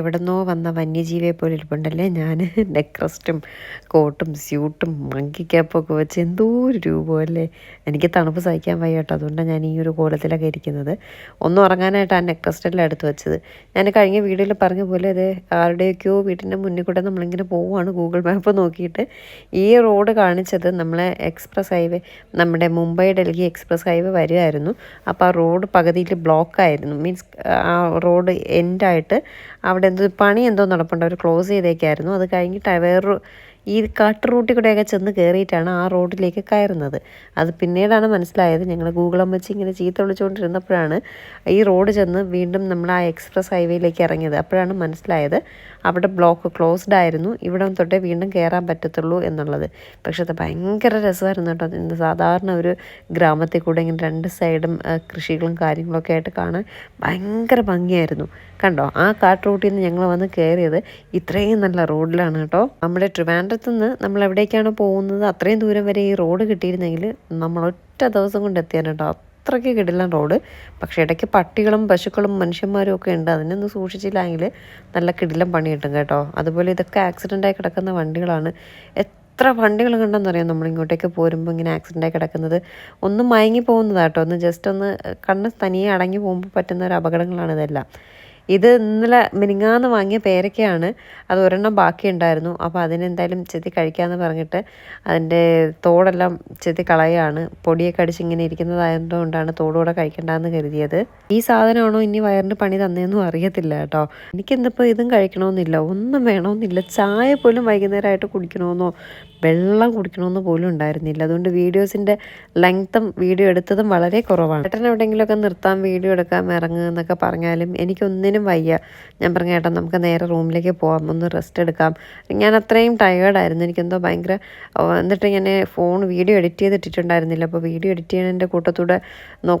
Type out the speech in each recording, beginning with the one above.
എവിടെന്നോ വന്ന വന്യജീവിയെ പോലെ ഇരിപ്പുണ്ടല്ലേ? ഞാൻ നെക്ക് റെസ്റ്റും കോട്ടും സ്യൂട്ടും മങ്കി ക്യാപ്പൊക്കെ വെച്ച് എന്തോ ഒരു രൂപമല്ലേ? എനിക്ക് തണുപ്പ് സഹിക്കാൻ വയ്യ കേട്ടോ. അതുകൊണ്ടാണ് ഞാൻ ഈ ഒരു കോലത്തിലൊക്കെ ഇരിക്കുന്നത്. ഒന്നും ഉറങ്ങാനായിട്ട് ആ നെക്ക് റെസ്റ്റെല്ലാം എടുത്ത് വെച്ചത്. ഞാൻ കഴിഞ്ഞ വീഡിയോയിൽ പറഞ്ഞ പോലെ അത് ആരുടെയൊക്കെയോ വീട്ടിന്റെ മുന്നിൽ കൂടെ നമ്മളിങ്ങനെ പോവുകയാണ് ഗൂഗിൾ മാപ്പ് നോക്കിയിട്ട്. ഈ റോഡ് കാണിച്ചത് നമ്മളെ എക്സ്പ്രസ് ഹൈവേ നമ്മുടെ മുംബൈ ഡൽഹി എക്സ്പ്രസ് ഹൈവേ വരുമായിരുന്നു അപ്പോൾ ആ റോഡ് പകുതിയിൽ ബ്ലോക്കായിരുന്നു മീൻസ് ആ റോഡ് എൻഡായിട്ട് അവിടെ എന്തോ പണി എന്തോ നടപ്പുണ്ട്. അവർ ക്ലോസ് ചെയ്തേക്കായിരുന്നു. അത് കഴിഞ്ഞിട്ട് വേറൊരു ഈ കാട്ട് റൂട്ടിൽ കൂടെയൊക്കെ ചെന്ന് കയറിയിട്ടാണ് ആ റോഡിലേക്ക് കയറുന്നത്. അത് പിന്നീടാണ് മനസ്സിലായത് ഞങ്ങൾ ഗൂഗിൾ അമ്മച്ചി ഇങ്ങനെ ചീത്ത വിളിച്ചുകൊണ്ടിരുന്നപ്പോഴാണ് ഈ റോഡ് ചെന്ന് വീണ്ടും നമ്മൾ ആ എക്സ്പ്രസ് ഹൈവേയിലേക്ക് ഇറങ്ങിയത്. അപ്പോഴാണ് മനസ്സിലായത് അവിടെ ബ്ലോക്ക് ക്ലോസ്ഡ് ആയിരുന്നു. ഇവിടെ തൊട്ടേ വീണ്ടും കയറാൻ പറ്റത്തുള്ളൂ എന്നുള്ളത്. പക്ഷെ അത് ഭയങ്കര രസമായിരുന്നു കേട്ടോ. സാധാരണ ഒരു ഗ്രാമത്തിൽ കൂടെ ഇങ്ങനെ രണ്ട് സൈഡും കൃഷികളും കാര്യങ്ങളൊക്കെ ആയിട്ട് കാണാൻ ഭയങ്കര ഭംഗിയായിരുന്നു. കണ്ടോ? ആ കാട്ട് റൂട്ടിൽ നിന്ന് ഞങ്ങൾ വന്ന് കയറിയത് ഇത്രയും നല്ല റോഡിലാണ് കേട്ടോ. നമ്മുടെ ട്രിവാൻഡ്രത്ത് നിന്ന് നമ്മൾ എവിടേക്കാണ് പോകുന്നത് അത്രയും ദൂരം വരെ ഈ റോഡ് കിട്ടിയിരുന്നെങ്കിൽ നമ്മൾ ഒറ്റ ദിവസം കൊണ്ട് എത്തിയാണ് കേട്ടോ. അത്രയ്ക്ക് കിടില്ല റോഡ്. പക്ഷേ ഇടയ്ക്ക് പട്ടികളും പശുക്കളും മനുഷ്യന്മാരും ഒക്കെ ഉണ്ട്. അതിനൊന്നും സൂക്ഷിച്ചില്ലെങ്കിൽ നല്ല കിടിലം പണി കിട്ടും കേട്ടോ. അതുപോലെ ഇതൊക്കെ ആക്സിഡന്റായി കിടക്കുന്ന വണ്ടികളാണ്. എത്ര വണ്ടികൾ കണ്ടെന്നറിയാം നമ്മൾ ഇങ്ങോട്ടേക്ക് പോരുമ്പോൾ ഇങ്ങനെ ആക്സിഡന്റായി കിടക്കുന്നത്. ഒന്ന് മയങ്ങി പോകുന്നതാട്ടോ ഒന്ന് ജസ്റ്റ് ഒന്ന് കണ്ണ് തനിയെ അടങ്ങി പോകുമ്പോൾ പറ്റുന്ന ഒരു അപകടങ്ങളാണ് ഇതെല്ലാം. ഇത് ഇന്നലെ മിനിങ്ങാന്ന് വാങ്ങിയ പേരക്കയാണ്. അത് ഒരെണ്ണം ബാക്കിയുണ്ടായിരുന്നു. അപ്പോൾ അതിനെന്തായാലും ചെത്തി കഴിക്കാമെന്ന് പറഞ്ഞിട്ട് അതിന്റെ തോടെല്ലാം ചെത്തി കളയാണ്. പൊടിയൊക്കെ അടിച്ച് ഇങ്ങനെ ഇരിക്കുന്നതായതുകൊണ്ടാണ് തോടുകൂടെ കഴിക്കേണ്ടതെന്ന് കരുതിയത്. ഈ സാധനമാണോ ഇനി വയറിന് പണി തന്നതെന്നും അറിയത്തില്ല കേട്ടോ. എനിക്കിന്നിപ്പോൾ ഇതും കഴിക്കണമെന്നില്ല ഒന്നും വേണമെന്നില്ല ചായ പോലും വൈകുന്നേരമായിട്ട് കുടിക്കണമെന്നോ വെള്ളം കുടിക്കണമെന്ന് പോലും ഉണ്ടായിരുന്നില്ല. അതുകൊണ്ട് വീഡിയോസിന്റെ ലെങ്ത്തും വീഡിയോ എടുത്തതും വളരെ കുറവാണ്. ചേട്ടൻ എവിടെയെങ്കിലുമൊക്കെ നിർത്താം വീഡിയോ എടുക്കാൻ ഇറങ്ങുക എന്നൊക്കെ പറഞ്ഞാലും എനിക്കൊന്നിനും വയ്യ. ഞാൻ പറഞ്ഞു ഏട്ടൻ നമുക്ക് നേരെ റൂമിലേക്ക് പോകാം ഒന്ന് റെസ്റ്റ് എടുക്കാം. ഞാൻ അത്രയും ടയേർഡായിരുന്നു എനിക്കെന്തോ ഭയങ്കര എന്നിട്ട് ഞാൻ ഫോൺ വീഡിയോ എഡിറ്റ് ചെയ്തിട്ടിട്ടുണ്ടായിരുന്നില്ല. അപ്പോൾ വീഡിയോ എഡിറ്റ് ചെയ്യണതിന്റെ കൂട്ടത്തൂടെ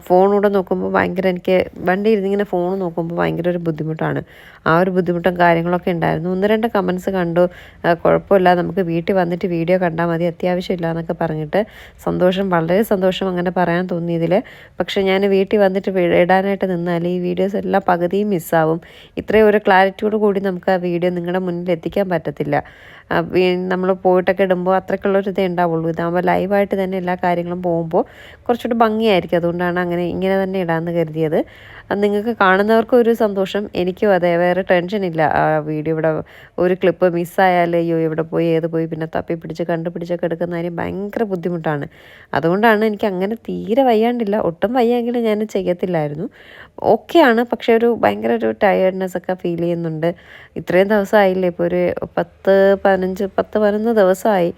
ഫോണൂടെ നോക്കുമ്പോൾ ഭയങ്കര എനിക്ക് വണ്ടി ഇരുന്നിങ്ങനെ ഫോൺ നോക്കുമ്പോൾ ഭയങ്കര ഒരു ബുദ്ധിമുട്ടാണ്. ആ ഒരു ബുദ്ധിമുട്ടും കാര്യങ്ങളൊക്കെ ഉണ്ടായിരുന്നു. ഒന്ന് രണ്ട് കമൻസ് കണ്ടു. കുഴപ്പമില്ല. നമുക്ക് വീട്ടിൽ വന്നിട്ട് വീഡിയോ കണ്ടാൽ മതി. അത്യാവശ്യമില്ല എന്നൊക്കെ പറഞ്ഞിട്ട് സന്തോഷം വളരെ സന്തോഷം അങ്ങനെ പറയാൻ തോന്നിയതിൽ പക്ഷേ ഞാൻ വീട്ടിൽ വന്നിട്ട് ഇടാനായിട്ട് നിന്നാൽ ഈ വീഡിയോസ് എല്ലാം പകുതിയും മിസ്സാവും ഇത്രയും ഒരു ക്ലാരിറ്റിയോട് കൂടി നമുക്ക് ആ വീഡിയോ നിങ്ങളുടെ മുന്നിൽ എത്തിക്കാൻ പറ്റത്തില്ല. നമ്മൾ പോയിട്ടൊക്കെ ഇടുമ്പോൾ അത്രയ്ക്കുള്ളൊരു ഇതേ ഉണ്ടാവുള്ളൂ. ഇതാകുമ്പോൾ ലൈവായിട്ട് തന്നെ എല്ലാ കാര്യങ്ങളും പോകുമ്പോൾ കുറച്ചുകൂടി ഭംഗിയായിരിക്കും. അതുകൊണ്ടാണ് അങ്ങനെ ഇങ്ങനെ തന്നെ ഇടാമെന്ന് കരുതിയത്. അത് നിങ്ങൾക്ക് കാണുന്നവർക്കും ഒരു സന്തോഷം. എനിക്കും അതെ വേറെ ഇല്ല. ആ വീഡിയോ ഇവിടെ ഒരു ക്ലിപ്പ് മിസ്സായാൽ അയ്യോ ഇവിടെ പോയി ഏത് പോയി പിന്നെ തപ്പി പിടിച്ച് കണ്ടുപിടിച്ചൊക്കെ എടുക്കുന്ന കാര്യം ഭയങ്കര ബുദ്ധിമുട്ടാണ്. അതുകൊണ്ടാണ് എനിക്ക് അങ്ങനെ തീരെ വയ്യാണ്ടില്ല. ഒട്ടും വയ്യെങ്കിലും ഞാൻ ചെയ്യത്തില്ലായിരുന്നു. ഓക്കെയാണ് പക്ഷേ ഒരു ഭയങ്കര ഒരു ടയേർഡ്നെസ് ഒക്കെ ഫീൽ ചെയ്യുന്നുണ്ട്. ഇത്രയും ദിവസമായില്ലേ ഇപ്പോൾ ഒരു പത്ത് പതിനഞ്ച് പത്ത് പതിനൊന്ന് ദിവസമായി.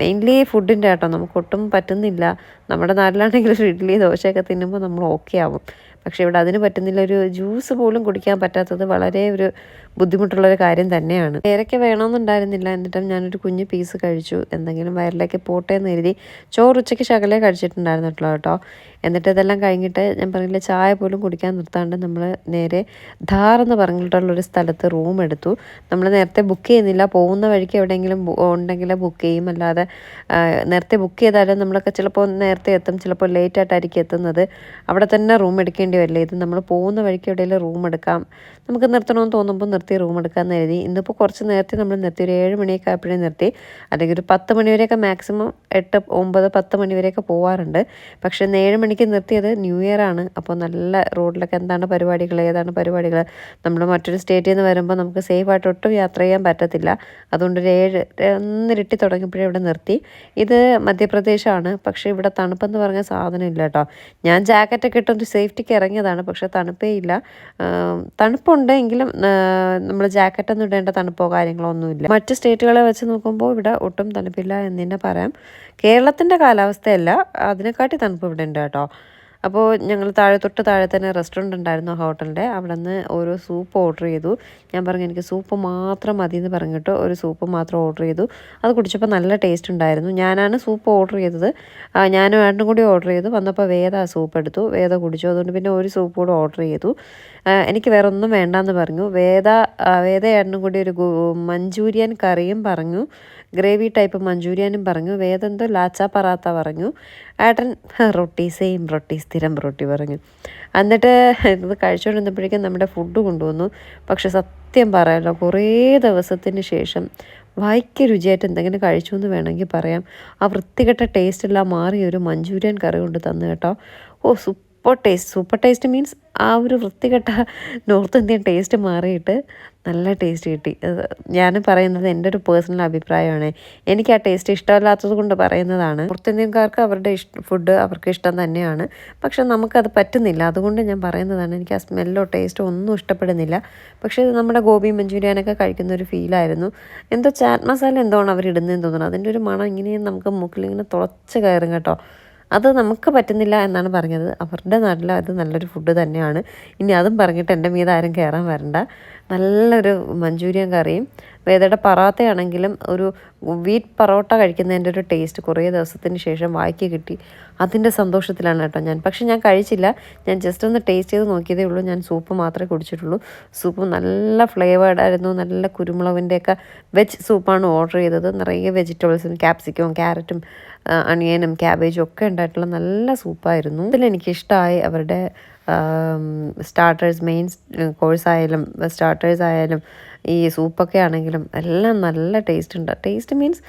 മെയിൻലി ഫുഡിന്റെ ആട്ടോ നമുക്ക് ഒട്ടും പറ്റുന്നില്ല. നമ്മുടെ നാട്ടിലാണെങ്കിൽ ഒരു ഇഡ്ഡലി ദോശയൊക്കെ തിന്നുമ്പോൾ നമ്മൾ ഓക്കെ ആവും. പക്ഷേ ഇവിടെ അതിന് പറ്റുന്നില്ല. ഒരു ജ്യൂസ് പോലും കുടിക്കാൻ പറ്റാത്തത് വളരെ ഒരു ബുദ്ധിമുട്ടുള്ളൊരു കാര്യം തന്നെയാണ്. പേരയ്ക്ക വേണമെന്നുണ്ടായിരുന്നില്ല എന്നിട്ടും ഞാനൊരു കുഞ്ഞ് പീസ് കഴിച്ചു. എന്തെങ്കിലും വയറിലേക്ക് പോട്ടെ എന്ന് കരുതി ചോറ് ഉച്ചയ്ക്ക് ശകലേ കഴിച്ചിട്ടുണ്ടായിരുന്നിട്ടുള്ളൂ കേട്ടോ. എന്നിട്ട് ഇതെല്ലാം കഴിഞ്ഞിട്ട് ഞാൻ പറഞ്ഞില്ല ചായ പോലും കുടിക്കാൻ നിർത്താണ്ട് നമ്മൾ നേരെ ധാർ എന്ന് പറഞ്ഞിട്ടുള്ളൊരു സ്ഥലത്ത് റൂം എടുത്തു. നമ്മൾ നേരത്തെ ബുക്ക് ചെയ്യുന്നില്ല. പോകുന്ന വഴിക്ക് എവിടെയെങ്കിലും ഉണ്ടെങ്കിൽ ബുക്ക് ചെയ്യും. അല്ലാതെ നേരത്തെ ബുക്ക് ചെയ്താലും നമ്മളൊക്കെ ചിലപ്പോൾ നേരത്തെ എത്തും. ചിലപ്പോൾ ലേറ്റ് ആയിട്ടായിരിക്കും എത്തുന്നത്. അവിടെ തന്നെ റൂം എടുക്കേണ്ടി വരില്ല? ഇത് നമ്മൾ പോകുന്ന വഴിക്ക് എവിടെയെങ്കിലും റൂം എടുക്കാം. നമുക്ക് നിർത്തണമെന്ന് തോന്നുമ്പോൾ നിർത്തി റൂം എടുക്കാമെന്ന് കരുതി. ഇന്നിപ്പോൾ കുറച്ച് നേരത്തെ നമ്മൾ നിർത്തി. ഒരു ഏഴ് മണിയൊക്കെ ആയപ്പോഴേ നിർത്തി. അല്ലെങ്കിൽ ഒരു പത്ത് മണിവരെയൊക്കെ മാക്സിമം എട്ട് ഒമ്പത് പത്ത് മണിവരെയൊക്കെ പോവാറുണ്ട്. പക്ഷേ ഏഴ് മണിക്ക് നിർത്തിയത് ന്യൂ ഇയർ ആണ്. അപ്പോൾ നല്ല റോഡിലൊക്കെ എന്താണ് പരിപാടികൾ ഏതാണ് പരിപാടികൾ നമ്മൾ മറ്റൊരു സ്റ്റേറ്റിൽ നിന്ന് വരുമ്പോൾ നമുക്ക് സേഫ് ആയിട്ട് ഒട്ടും യാത്ര ചെയ്യാൻ പറ്റത്തില്ല. അതുകൊണ്ട് ഒരു ഏഴ് ഒന്നിരട്ടി തുടങ്ങിയപ്പോഴേ ഇവിടെ നിർത്തി. ഇത് മധ്യപ്രദേശാണ്. പക്ഷേ ഇവിടെ തണുപ്പെന്ന് പറഞ്ഞ സാധനം ഇല്ല കേട്ടോ. ഞാൻ ജാക്കറ്റൊക്കെ ഇട്ടൊരു സേഫ്റ്റിക്ക് ഇറങ്ങിയതാണ്. പക്ഷേ തണുപ്പേ ഇല്ല. തണുപ്പുണ്ട്. എങ്കിലും നമ്മൾ ജാക്കറ്റൊന്നും ഇടേണ്ട തണുപ്പോ കാര്യങ്ങളോ ഒന്നുമില്ല. മറ്റ് സ്റ്റേറ്റുകളെ വെച്ച് നോക്കുമ്പോൾ ഇവിടെ ഒട്ടും തണുപ്പില്ല എന്ന് തന്നെ പറയാം. കേരളത്തിന്റെ കാലാവസ്ഥയല്ല അതിനെക്കാട്ടി തണുപ്പ് ഇവിടെ ഉണ്ട് കേട്ടോ. അപ്പോൾ ഞങ്ങൾ താഴെ തൊട്ട് താഴെ തന്നെ റെസ്റ്റോറന്റ് ഉണ്ടായിരുന്നു ഹോട്ടലിന്റെ അവിടെ നിന്ന് ഓരോ സൂപ്പ് ഓർഡർ ചെയ്തു. ഞാൻ പറഞ്ഞു എനിക്ക് സൂപ്പ് മാത്രം മതി എന്ന് പറഞ്ഞിട്ട് ഒരു സൂപ്പ് മാത്രം ഓർഡർ ചെയ്തു. അത് കുടിച്ചപ്പോൾ നല്ല ടേസ്റ്റ് ഉണ്ടായിരുന്നു. ഞാനാണ് സൂപ്പ് ഓർഡർ ചെയ്തത്. ഞാനും ഏട്ടനും കൂടി ഓർഡർ ചെയ്തു. വന്നപ്പോൾ വേദ ആ സൂപ്പ് എടുത്തു. വേദ കുടിച്ചു. അതുകൊണ്ട് പിന്നെ ഒരു സൂപ്പ് കൂടെ ഓർഡർ ചെയ്തു. എനിക്ക് വേറെ ഒന്നും വേണ്ടാന്ന് പറഞ്ഞു. വേദ വേദ ഏട്ടനും കൂടി ഒരു മഞ്ചൂരിയൻ കറിയും പറഞ്ഞു. ഗ്രേവി ടൈപ്പ് മഞ്ചൂരിയാനും പറഞ്ഞു വേദന്തോ ലാച്ച പറാത്ത പറഞ്ഞു. ഏട്ടൻ റൊട്ടി സെയിം റൊട്ടി സ്ഥിരം റൊട്ടി പറഞ്ഞു. എന്നിട്ട് ഇത് കഴിച്ചുകൊണ്ടിരുന്നപ്പോഴേക്കും നമ്മുടെ ഫുഡ് കൊണ്ടുവന്നു. പക്ഷെ സത്യം പറയാമല്ലോ കുറേ ദിവസത്തിന് ശേഷം വായിക്ക് രുചിയായിട്ട് എന്തെങ്കിലും കഴിച്ചു എന്ന് വേണമെങ്കിൽ പറയാം. ആ വൃത്തികെട്ട ടേസ്റ്റ് എല്ലാം മാറിയൊരു ഒരു മഞ്ചൂരിയൻ കറി കൊണ്ട് തന്നു കേട്ടോ. ഓ super taste. Super taste means ആ ഒരു വൃത്തികെട്ട നോർത്ത് ഇന്ത്യൻ ടേസ്റ്റ് മാറിയിട്ട് നല്ല ടേസ്റ്റ് കിട്ടി. ഞാൻ പറയുന്നത് എന്റെ ഒരു പേഴ്സണൽ അഭിപ്രായമാണ്. എനിക്ക് ആ ടേസ്റ്റ് ഇഷ്ടമല്ലാത്തത് കൊണ്ട് പറയുന്നതാണ്. നോർത്ത് ഇന്ത്യൻകാർക്ക് അവരുടെ ഇഷ്ട ഫുഡ് അവർക്ക് ഇഷ്ടം തന്നെയാണ്. പക്ഷെ നമുക്കത് പറ്റുന്നില്ല. അതുകൊണ്ട് ഞാൻ പറയുന്നതാണ് എനിക്ക് ആ സ്മെല്ലോ ടേസ്റ്റോ ഒന്നും ഇഷ്ടപ്പെടുന്നില്ല. പക്ഷേ ഇത് നമ്മുടെ ഗോപി മഞ്ചൂരിയാനൊക്കെ കഴിക്കുന്ന ഒരു ഫീലായിരുന്നു എന്തോ ചാറ്റ് മസാല എന്തോ ആണ് അവർ ഇടുന്നതെന്ന് തോന്നുന്നു. അതിന്റെ ഒരു മണം ഇങ്ങനെ നമുക്ക് മൂക്കിലിങ്ങനെ തുളച്ച് കയറും കേട്ടോ. അത് നമുക്ക് പറ്റുന്നില്ല എന്നാണ് പറഞ്ഞത്. അവരുടെ നാട്ടിൽ അത് നല്ലൊരു ഫുഡ് തന്നെയാണ്. ഇനി അതും പറഞ്ഞിട്ട് എന്റെ മീത് ആരും കയറാൻ വരണ്ട. നല്ലൊരു മഞ്ചൂരിയൻ കറിയും വേദയുടെ പറാത്തയാണെങ്കിലും ഒരു വീറ്റ് പറോട്ട കഴിക്കുന്നതിന്റെ ഒരു ടേസ്റ്റ് കുറേ ദിവസത്തിന് ശേഷം വായിക്ക് കിട്ടി. അതിന്റെ സന്തോഷത്തിലാണ് കേട്ടോ ഞാൻ. പക്ഷെ ഞാൻ കഴിച്ചില്ല. ഞാൻ ജസ്റ്റ് ഒന്ന് ടേസ്റ്റ് ചെയ്ത് നോക്കിയതേ ഉള്ളൂ. ഞാൻ സൂപ്പ് മാത്രമേ കുടിച്ചിട്ടുള്ളൂ. സൂപ്പ് നല്ല ഫ്ലേവേർഡ് ആയിരുന്നു. നല്ല കുരുമുളകിന്റെയൊക്കെ വെജ് സൂപ്പാണ് ഓർഡർ ചെയ്തത്. നിറയെ വെജിറ്റബിൾസും ക്യാപ്സിക്കവും ക്യാരറ്റും അണിയനും ക്യാബേജും ഒക്കെ ഉണ്ടായിട്ടുള്ള നല്ല സൂപ്പായിരുന്നു. ഇതിലെനിക്കിഷ്ടമായി അവരുടെ സ്റ്റാർട്ടേഴ്സ് മെയിൻ കോഴ്സായാലും സ്റ്റാർട്ടേഴ്സ് ആയാലും ഈ സൂപ്പൊക്കെ ആണെങ്കിലും എല്ലാം നല്ല ടേസ്റ്റ് ഉണ്ട്. ടേസ്റ്റ് മീൻസ്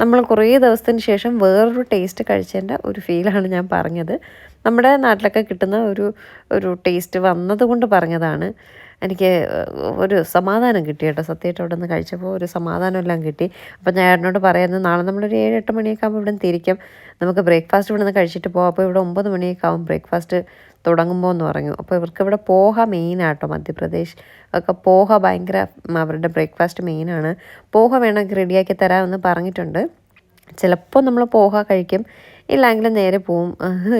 നമ്മൾ കുറേ ദിവസത്തിന് ശേഷം വേറൊരു ടേസ്റ്റ് കഴിച്ചതിന്റെ ഒരു ഫീലാണ് ഞാൻ പറഞ്ഞത്. നമ്മുടെ നാട്ടിലൊക്കെ കിട്ടുന്ന ഒരു ഒരു ടേസ്റ്റ് വന്നതുകൊണ്ട് പറഞ്ഞതാണ്. എനിക്ക് ഒരു സമാധാനം കിട്ടി കേട്ടോ. സത്യമായിട്ട് അവിടെ നിന്ന് കഴിച്ചപ്പോൾ ഒരു സമാധാനം എല്ലാം കിട്ടി. അപ്പോൾ ഞാൻ ഏട്ടനോട് പറയുന്നത് നാളെ നമ്മളൊരു ഏഴ് എട്ട് മണിയൊക്കെ ആകുമ്പോൾ ഇവിടെ നിന്ന് തിരിക്കും. നമുക്ക് ബ്രേക്ക്ഫാസ്റ്റ് ഇവിടെ നിന്ന് കഴിച്ചിട്ട് പോകാം അപ്പോൾ ഇവിടെ ഒമ്പത് മണിയൊക്കെ ആകും ബ്രേക്ക്ഫാസ്റ്റ് തുടങ്ങുമ്പോൾ എന്ന് പറഞ്ഞു. അപ്പോൾ ഇവർക്ക് ഇവിടെ പോഹ മെയിനാട്ടോ മധ്യപ്രദേശ് ഒക്കെ പോഹ ഭയങ്കര അവരുടെ ബ്രേക്ക്ഫാസ്റ്റ് മെയിനാണ് പോഹ വേണമെങ്കിൽ റെഡിയാക്കി തരാമെന്ന് പറഞ്ഞിട്ടുണ്ട്. ചിലപ്പോൾ നമ്മൾ പോഹ കഴിക്കും. ഇല്ലെങ്കിൽ നേരെ പോവും.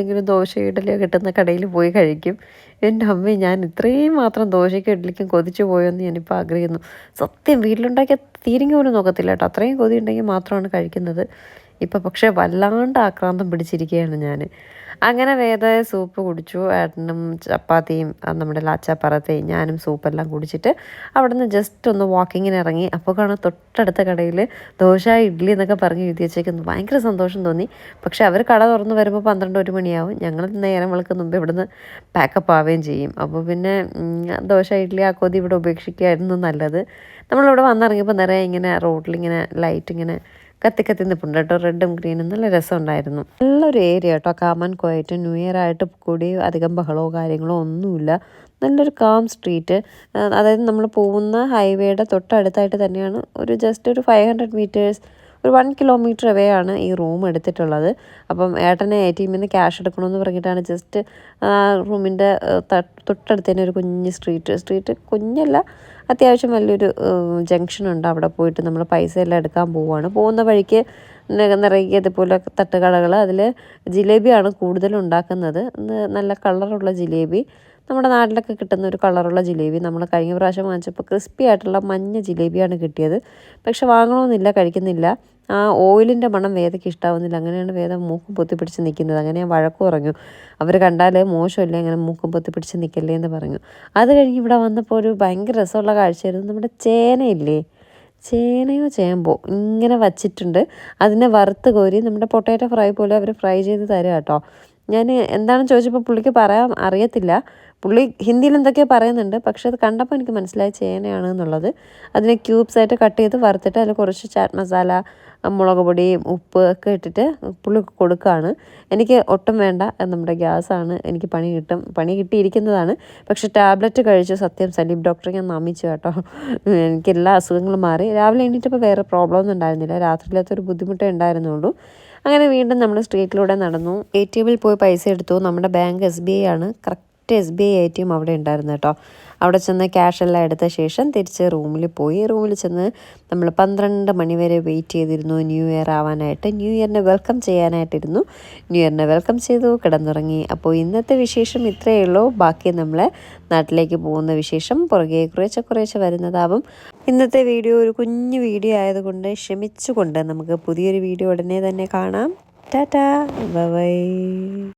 എങ്കിലും ദോശ ഇഡലിയോ കിട്ടുന്ന കടയിൽ പോയി കഴിക്കും. എന്റെ അമ്മ ഞാൻ ഇത്രയും മാത്രം ദോശയ്ക്കും ഇഡലിക്കും കൊതിച്ചു പോയെന്ന് ഞാനിപ്പോൾ ആഗ്രഹിക്കുന്നു. സത്യം വീട്ടിലുണ്ടാക്കിയ തീരിങ്ങി പോലും നോക്കത്തില്ല കേട്ടോ. അത്രയും കൊതി ഉണ്ടെങ്കിൽ മാത്രമാണ് കഴിക്കുന്നത്. ഇപ്പം പക്ഷേ വല്ലാണ്ട് ആക്രാന്തം പിടിച്ചിരിക്കുകയാണ് ഞാൻ അങ്ങനെ വേദ സൂപ്പ് കുടിച്ചു. ഏട്ടനും ചപ്പാത്തിയും നമ്മുടെ ലാച്ചാപ്പറത്തെയും ഞാനും സൂപ്പെല്ലാം കുടിച്ചിട്ട് അവിടെ നിന്ന് ജസ്റ്റ് ഒന്ന് വാക്കിങ്ങിന് ഇറങ്ങി. അപ്പോൾ കാണാൻ തൊട്ടടുത്ത കടയിൽ ദോശ ഇഡ്ഡലി എന്നൊക്കെ പറഞ്ഞ് എഴുതി ഭയങ്കര സന്തോഷം തോന്നി. പക്ഷേ അവർ കട തുറന്ന് വരുമ്പോൾ പന്ത്രണ്ട് ഒരു മണിയാവും. ഞങ്ങൾ നേരം വിളക്ക് മുമ്പ് ഇവിടുന്ന് പാക്കപ്പ് ആവുകയും ചെയ്യും. അപ്പോൾ പിന്നെ ദോശ ഇഡ്ഡലി ആ കൊതി ഇവിടെ ഉപേക്ഷിക്കുകയായിരുന്നു നല്ലത്. നമ്മളിവിടെ വന്നിറങ്ങിയപ്പോൾ നിറയെ ഇങ്ങനെ റോഡിലിങ്ങനെ ലൈറ്റ് ഇങ്ങനെ കത്തി കത്തി കേട്ടോ. റെഡും ഗ്രീനും നല്ല രസമുണ്ടായിരുന്നു. നല്ലൊരു ഏരിയ കേട്ടോ. കാമൻ കോയറ്റ് ന്യൂ ഇയർ ആയിട്ട് കൂടി അധികം ബഹളമോ കാര്യങ്ങളോ ഒന്നുമില്ല. നല്ലൊരു കാം സ്ട്രീറ്റ് അതായത് നമ്മൾ പോകുന്ന ഹൈവേയുടെ തൊട്ടടുത്തായിട്ട് തന്നെയാണ് ഒരു ജസ്റ്റ് ഒരു ഫൈവ് ഹൺഡ്രഡ് മീറ്റേഴ്സ് ഒരു വൺ കിലോമീറ്റർ അവേ ആണ് ഈ റൂം എടുത്തിട്ടുള്ളത്. അപ്പം ഏട്ടനെ എ ടി എമ്മിൽ ക്യാഷ് എടുക്കണമെന്ന് പറഞ്ഞിട്ടാണ് ജസ്റ്റ് റൂമിന്റെ തൊട്ടടുത്ത് തന്നെ ഒരു കുഞ്ഞ് സ്ട്രീറ്റ് സ്ട്രീറ്റ് കുഞ്ഞല്ല അത്യാവശ്യം വലിയൊരു ജംഗ്ഷൻ ഉണ്ട്. അവിടെ പോയിട്ട് നമ്മൾ പൈസ എല്ലാം എടുക്കാൻ പോവുകയാണ് പോകുന്ന വഴിക്ക് നിറയെ ഇതുപോലെ തട്ടുകടകൾ അതിൽ ജിലേബിയാണ് കൂടുതലും ഉണ്ടാക്കുന്നത്. നല്ല കളറുള്ള ജിലേബി. നമ്മുടെ നാട്ടിലൊക്കെ കിട്ടുന്ന ഒരു കളറുള്ള ജിലേബി. നമ്മൾ കഴിഞ്ഞ പ്രാവശ്യം വാങ്ങിച്ചപ്പോൾ ക്രിസ്പി ആയിട്ടുള്ള മഞ്ഞ ജിലേബിയാണ് കിട്ടിയത്. പക്ഷെ വാങ്ങണമെന്നില്ല കഴിക്കുന്നില്ല. ആ ഓയിലിന്റെ മണം വേദയ്ക്ക് ഇഷ്ടാവുന്നില്ല. അങ്ങനെയാണ് വേദ മൂക്കും പൊത്തിപ്പിടിച്ച് നിൽക്കുന്നത്. അങ്ങനെ ഞാൻ വഴക്ക് പറഞ്ഞു അവർ കണ്ടാൽ മോശമല്ലേ അങ്ങനെ മൂക്കും പൊത്തിപ്പിടിച്ച് നിൽക്കല്ലേ എന്ന് പറഞ്ഞു. അത് കഴിഞ്ഞ് ഇവിടെ വന്നപ്പോൾ ഒരു ഭയങ്കര രസമുള്ള കാഴ്ചയായിരുന്നു. നമ്മുടെ ചേനയില്ലേ? ചേനയോ ചേമ്പോ? ഇങ്ങനെ വച്ചിട്ടുണ്ട്. അതിനെ വറുത്ത് കോരി നമ്മുടെ പൊട്ടാറ്റോ ഫ്രൈ പോലെ അവർ ഫ്രൈ ചെയ്ത് തരാം കേട്ടോ. ഞാൻ എന്താണെന്ന് ചോദിച്ചപ്പോൾ പുള്ളിക്ക് പറയാൻ അറിയത്തില്ല. പുള്ളി ഹിന്ദിയിൽ എന്തൊക്കെയോ പറയുന്നുണ്ട് പക്ഷെ അത് കണ്ടപ്പോൾ എനിക്ക് മനസ്സിലായി ചേനയാണ് എന്നുള്ളത്. അതിനെ ക്യൂബ്സ് ആയിട്ട് കട്ട് ചെയ്ത് വറുത്തിട്ട് അതിൽ കുറച്ച് ചാറ്റ് മസാല മുളക് പൊടിയും ഉപ്പ് ഒക്കെ ഇട്ടിട്ട് പുള്ളി കൊടുക്കുകയാണ്. എനിക്ക് ഒട്ടും വേണ്ട നമ്മുടെ ഗ്യാസാണ് എനിക്ക് പണി കിട്ടും പണി കിട്ടിയിരിക്കുന്നതാണ്. പക്ഷെ ടാബ്ലറ്റ് കഴിച്ചു സത്യം സലീം ഡോക്ടറെ ഞാൻ നമിച്ചു കേട്ടോ. എനിക്ക് എല്ലാ അസുഖങ്ങളും മാറി. രാവിലെ എണീറ്റപ്പോൾ വേറെ പ്രോബ്ലം ഒന്നും ഉണ്ടായിരുന്നില്ല രാത്രിയിലത്തെ ഒരു ബുദ്ധിമുട്ടേ ഉണ്ടായിരുന്നുള്ളൂ. അങ്ങനെ വീണ്ടും നമ്മൾ സ്ട്രീറ്റിലൂടെ നടന്നു. എ ടി എമ്മിൽ പോയി പൈസ എടുത്തു. നമ്മുടെ ബാങ്ക് എസ് ബി ഐ ആണ്. Correct S B I T M അവിടെ ഉണ്ടായിരുന്നു കേട്ടോ. അവിടെ ചെന്ന് ക്യാഷ് എല്ലാം എടുത്ത ശേഷം തിരിച്ച് റൂമിൽ പോയി. റൂമിൽ ചെന്ന് നമ്മൾ പന്ത്രണ്ട് മണിവരെ വെയിറ്റ് ചെയ്തിരുന്നു. ന്യൂ ഇയർ ആവാനായിട്ട്. ന്യൂ ഇയറിനെ വെൽക്കം ചെയ്യാനായിട്ടിരുന്നു. ന്യൂ ഇയറിനെ വെൽക്കം ചെയ്തു കിടന്നുറങ്ങി. അപ്പോൾ ഇന്നത്തെ വിശേഷം ഇത്രയേ ഉള്ളൂ. ബാക്കി നമ്മൾ നാട്ടിലേക്ക് പോകുന്ന വിശേഷം പുറകെ കുറേശ്ശെ കുറേശ്ശെ വരുന്നതാവും. ഇന്നത്തെ വീഡിയോ ഒരു കുഞ്ഞു വീഡിയോ ആയതുകൊണ്ട് ക്ഷമിച്ചുകൊണ്ട് നമുക്ക് പുതിയൊരു വീഡിയോ ഉടനെ തന്നെ കാണാം. ടാറ്റാ. ബൈ.